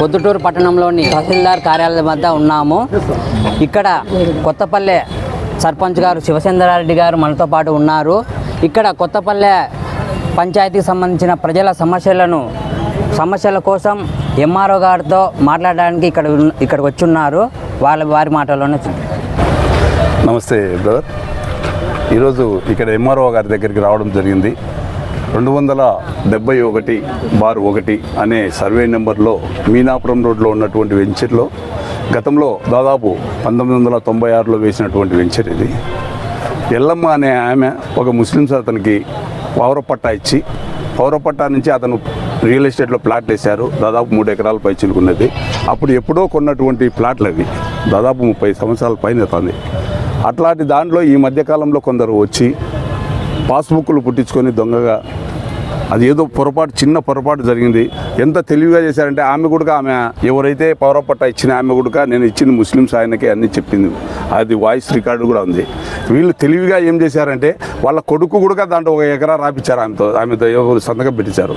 పొద్దుటూరు పట్టణంలోని తహసీల్దార్ కార్యాలయం వద్ద ఉన్నాము. ఇక్కడ కొత్తపల్లె సర్పంచ్ గారు శివచంద్రారెడ్డి గారు మనతో పాటు ఉన్నారు. ఇక్కడ కొత్తపల్లె పంచాయతీకి సంబంధించిన ప్రజల సమస్యలను సమస్యల కోసం ఎంఆర్ఓ గారితో మాట్లాడడానికి ఇక్కడ ఉన్న- ఇక్కడికి వచ్చి ఉన్నారు వాళ్ళ వారి మాటల్లోనే నమస్తే బ్రదర్. ఈరోజు ఇక్కడ ఎంఆర్ఓ గారి దగ్గరికి రావడం జరిగింది. రెండు వందల డెబ్బై ఒకటి బార్ ఒకటి అనే సర్వే నెంబర్లో మీనాపురం రోడ్లో ఉన్నటువంటి వెంచర్లో గతంలో దాదాపు పంతొమ్మిది వందల తొంభై ఆరులో వేసినటువంటి వెంచర్ ఇది. ఎల్లమ్మ అనే ఆమె ఒక ముస్లిమ్స్ అతనికి పౌర పట్టా ఇచ్చి పౌర పట్టా నుంచి అతను రియల్ ఎస్టేట్లో ప్లాట్లు వేశారు. దాదాపు మూడు ఎకరాల పై చిలుకున్నది. అప్పుడు ఎప్పుడో కొన్నటువంటి ప్లాట్లు అవి. దాదాపు ముప్పై సంవత్సరాల పైన అవుతుంది అట్లాంటి దాంట్లో ఈ మధ్యకాలంలో కొందరు వచ్చి పాస్బుక్లు పుట్టించుకొని దొంగగా. అది ఏదో పొరపాటు చిన్న పొరపాటు జరిగింది. ఎంత తెలివిగా చేశారంటే ఆమె కూడా ఆమె. ఎవరైతే పౌరపట్ట ఇచ్చిన ఆమె కూడా నేను ఇచ్చిన ముస్లిమ్స్ ఆయనకి అన్ని చెప్పింది. అది వాయిస్ రికార్డు కూడా ఉంది. వీళ్ళు తెలివిగా ఏం చేశారంటే వాళ్ళ కొడుకు కూడా దాంట్లో ఒక ఎకరా రాపిచ్చారు ఆమెతో ఆమెతో ఎవరు సంతకం పెట్టించారు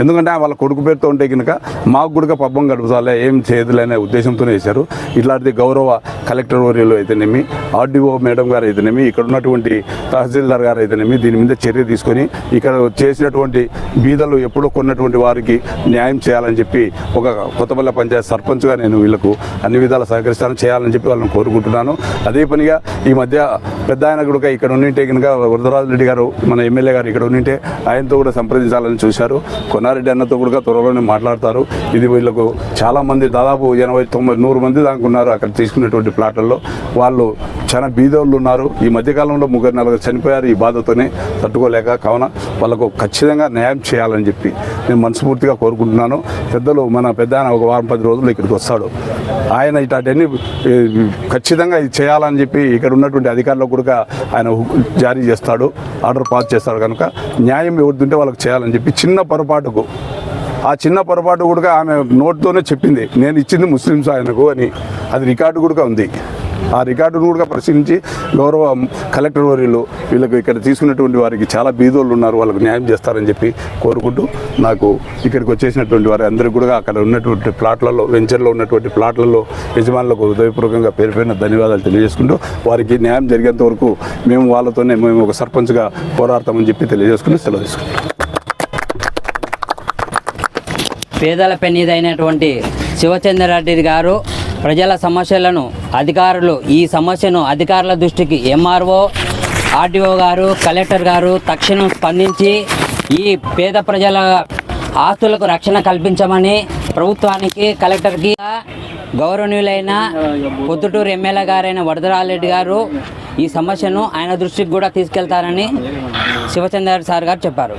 ఎందుకంటే వాళ్ళ కొడుకు పేరుతో ఉంటే కనుక మాకు కూడా పబ్బం గడుపుతాలే ఏం చేయదులే అనే ఉద్దేశంతోనే వేశారు ఇట్లాంటిది గౌరవ కలెక్టర్ వర్యులు అయితేనేమి ఆర్డీఓ మేడం గారు అయితేనేమి ఇక్కడ ఉన్నటువంటి తహసీల్దార్ గారు అయితేనేమి దీని మీద చర్య తీసుకొని ఇక్కడ చేసినటువంటి బీదలు ఎప్పుడో కొన్నటువంటి వారికి న్యాయం చేయాలని చెప్పి ఒక కొత్తపల్లి పంచాయత్ సర్పంచ్గా నేను వీళ్ళకు అన్ని విధాల సహకరిస్తాను చేయాలని చెప్పి వాళ్ళని కోరుకుంటున్నాను. అదే పనిగా ఈ మధ్య పెద్ద ఆయన కూడా ఇక్కడ ఉండింటే కనుక వరదరాజు రెడ్డి గారు మన ఎమ్మెల్యే గారు ఇక్కడ ఉండింటే ఆయనతో కూడా సంప్రదించాలని చూశారు. కొన్నారెడ్డి అన్నతో కూడా త్వరలోనే మాట్లాడతారు. ఇది వీళ్ళకు చాలామంది దాదాపు ఎనభై తొంభై నూరు మంది దాకా ఉన్నారు అక్కడ తీసుకున్నటువంటి ప్లాట్లలో. వాళ్ళు చాలా బీదోళ్ళు ఉన్నారు. ఈ మధ్యకాలంలో ముగ్గురు నలుగురు చనిపోయారు. ఈ బాధతోనే తట్టుకోలేక కావున వాళ్ళకు ఖచ్చితంగా న్యాయం చేయాలని చెప్పి నేను మనస్ఫూర్తిగా కోరుకుంటున్నాను. పెద్దలు మన పెద్ద ఆయన ఒక వారం పది రోజులు ఇక్కడికి వస్తాడు. ఆయన ఇటాటన్నీ ఖచ్చితంగా ఇది చేయాలని చెప్పి ఇక్కడ ఉన్నటువంటి అధికారులకు కూడా ఆయన జారీ చేస్తాడు. ఆర్డర్ పాస్ చేస్తాడు కనుక న్యాయం ఎవరిదింటే వాళ్ళకి చేయాలని చెప్పి చిన్న పొరపాటుకు ఆ చిన్న పొరపాటు కూడా ఆమె నోట్తోనే చెప్పింది. నేను ఇచ్చింది ముస్లిమ్స్ ఆయనకు అని. అది రికార్డు కూడా ఉంది. ఆ రికార్డును కూడా పరిశీలించి గౌరవ కలెక్టర్ వర్యులు వీళ్ళకి ఇక్కడ తీసుకున్నటువంటి వారికి చాలా బీదోళ్ళు ఉన్నారు. వాళ్ళకు న్యాయం చేస్తారని చెప్పి కోరుకుంటూ నాకు ఇక్కడికి వచ్చేసినటువంటి వారి అందరికీ కూడా అక్కడ ఉన్నటువంటి ప్లాట్లలో వెంచర్లో ఉన్నటువంటి ప్లాట్లలో యజమానులకు హృదయపూర్వకంగా పేరుపైన ధన్యవాదాలు తెలియజేసుకుంటూ వారికి న్యాయం జరిగేంత వరకు మేము వాళ్ళతోనే మేము ఒక సర్పంచ్గా పోరాడతామని చెప్పి తెలియజేసుకుని సెలవు తీసుకుంటాం పేదల పెన్నిదైనటువంటి శివచంద్రారెడ్డి గారు ప్రజల సమస్యలను అధికారులు ఈ సమస్యను అధికారుల దృష్టికి ఎంఆర్ఓ ఆర్డీఓ గారు కలెక్టర్ గారు తక్షణం స్పందించి ఈ పేద ప్రజల ఆస్తులకు రక్షణ కల్పించమని ప్రభుత్వానికి కలెక్టర్కి గౌరవనీయులైన పొద్దుటూరు ఎమ్మెల్యే గారైన వరదరారెడ్డి గారు ఈ సమస్యను ఆయన దృష్టికి కూడా తీసుకెళ్తారని శివచంద్ర సార్ గారు చెప్పారు.